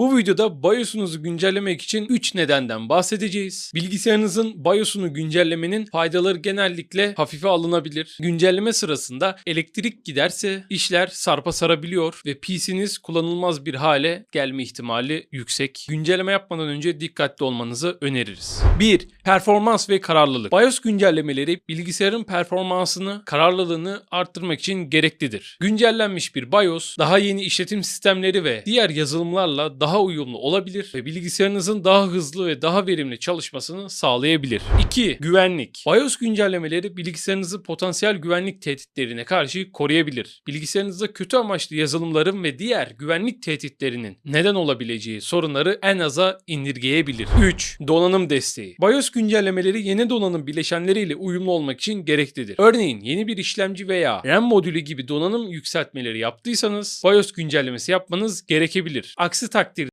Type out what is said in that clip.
Bu videoda BIOS'unuzu güncellemek için 3 nedenden bahsedeceğiz. Bilgisayarınızın BIOS'unu güncellemenin faydaları genellikle hafife alınabilir. Güncelleme sırasında elektrik giderse işler sarpa sarabiliyor ve PC'niz kullanılmaz bir hale gelme ihtimali yüksek. Güncelleme yapmadan önce dikkatli olmanızı öneririz. 1. Performans ve kararlılık. BIOS güncellemeleri bilgisayarın performansını, kararlılığını arttırmak için gereklidir. Güncellenmiş bir BIOS daha yeni işletim sistemleri ve diğer yazılımlarla daha uyumlu olabilir ve bilgisayarınızın daha hızlı ve daha verimli çalışmasını sağlayabilir. 2. Güvenlik. BIOS güncellemeleri bilgisayarınızı potansiyel güvenlik tehditlerine karşı koruyabilir. Bilgisayarınızda kötü amaçlı yazılımların ve diğer güvenlik tehditlerinin neden olabileceği sorunları en aza indirgeyebilir. 3. Donanım desteği. BIOS güncellemeleri yeni donanım bileşenleriyle uyumlu olmak için gereklidir. Örneğin yeni bir işlemci veya RAM modülü gibi donanım yükseltmeleri yaptıysanız BIOS güncellemesi yapmanız gerekebilir. Aksi takdirde